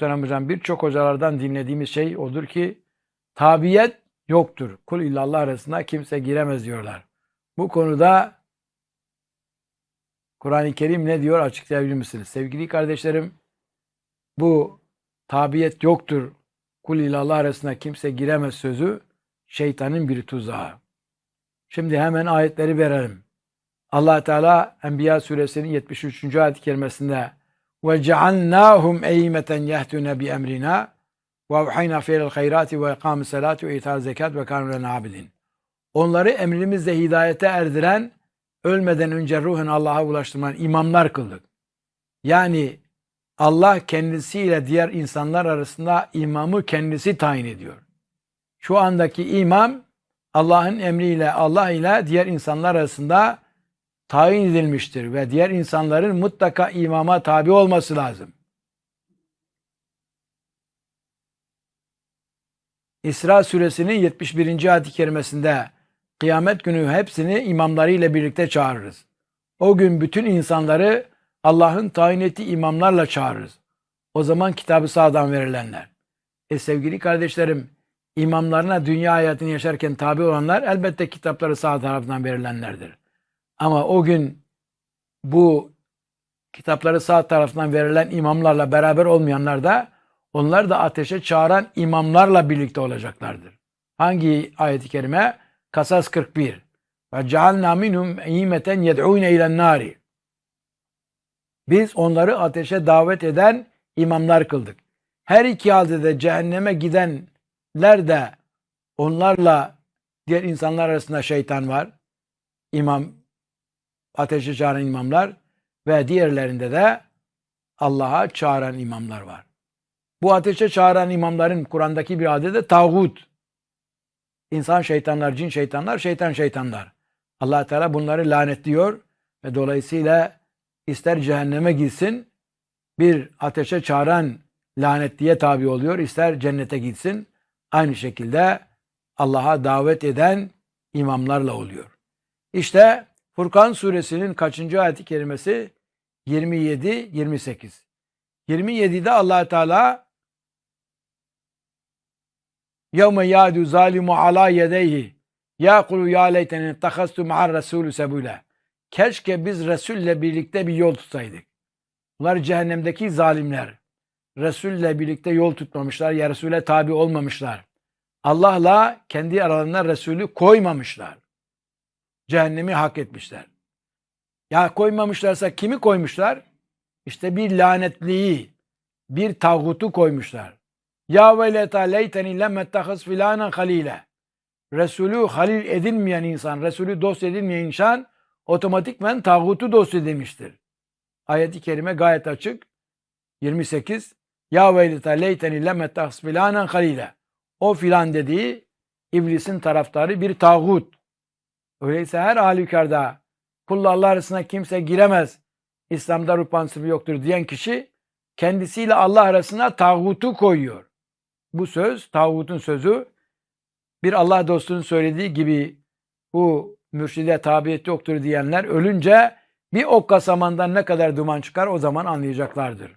Muhterem birçok hocalardan dinlediğimiz şey odur ki tabiyet yoktur. Kul illallah arasında kimse giremez diyorlar. Bu konuda Kur'an-ı Kerim ne diyor açıklayabilir misiniz? Sevgili kardeşlerim bu tabiyet yoktur. Kul illallah arasında kimse giremez sözü şeytanın bir tuzağı. Şimdi hemen ayetleri verelim. Allah Teala Enbiya suresinin 73. ayet-i kerimesinde ve cealnahum eymeten yehdune bi emrina ve evhayna fi'lel hayrati ve ikamis salati ve ita zekat ve kanu lena abidin. Onları emrimizle hidayete erdiren, ölmeden önce ruhen Allah'a ulaştıran imamlar kıldık. Yani Allah kendisiyle diğer insanlar arasında imamı kendisi tayin ediyor. Şu andaki imam Allah'ın emriyle Allah ile diğer insanlar arasında tayin edilmiştir ve diğer insanların mutlaka imama tabi olması lazım. İsra suresinin 71. ayet-i kerimesinde kıyamet günü hepsini imamlarıyla birlikte çağırırız. O gün bütün insanları Allah'ın tayin ettiği imamlarla çağırırız. O zaman kitabı sağdan verilenler. E sevgili kardeşlerim, imamlarına dünya hayatını yaşarken tabi olanlar elbette kitapları sağ tarafından verilenlerdir. Ama o gün bu kitapları sağ tarafından verilen imamlarla beraber olmayanlar da onlar da ateşe çağıran imamlarla birlikte olacaklardır. Hangi ayet-i kerime? Kasas 41. Ve cealna minhum eymeten yed'ûne ilen nari. Biz onları ateşe davet eden imamlar kıldık. Her iki halde de cehenneme gidenler de onlarla diğer insanlar arasında şeytan var. İmam ateşe çağıran imamlar ve diğerlerinde de Allah'a çağıran imamlar var. Bu ateşe çağıran imamların Kur'an'daki bir adı da tağut. İnsan şeytanlar, cin şeytanlar, şeytan şeytanlar. allah Teala bunları lanetliyor ve dolayısıyla ister cehenneme gitsin, bir ateşe çağıran lanetliye tabi oluyor, ister cennete gitsin, aynı şekilde Allah'a davet eden imamlarla oluyor. İşte Furkan suresinin kaçıncı ayet-i kerimesi? 27 28. 27'de Allah Teala Yevme yadu zalimu ala yedeyhi ya kulu ya leyteni takastu ma'ar resulü. Keşke biz Resul'le birlikte bir yol tutsaydık. Bunlar cehennemdeki zalimler. Resul'le birlikte yol tutmamışlar, ya Resul'e tabi olmamışlar. Allah'la kendi aralarına Resul'ü koymamışlar. Cehennemi hak etmişler. Ya koymamışlarsa kimi koymuşlar? İşte bir lanetliyi, bir tağutu koymuşlar. Ya veleta leyteni lemmettahız filanen halile. Resulü halil edilmeyen insan, Resulü dost edilmeyen insan otomatikmen tağutu dost edilmiştir. Ayet-i kerime gayet açık. 28. Ya veleta leyteni lemmettahız filanen halile. O filan dediği iblisin taraftarı bir tağut. Öyleyse her halükarda kullarla arasına kimse giremez. İslam'da ruh pansıfı yoktur diyen kişi kendisiyle Allah arasına tağutu koyuyor. Bu söz, tağutun sözü bir Allah dostunun söylediği gibi bu mürşide tabiyet yoktur diyenler ölünce bir okka samandan ne kadar duman çıkar o zaman anlayacaklardır.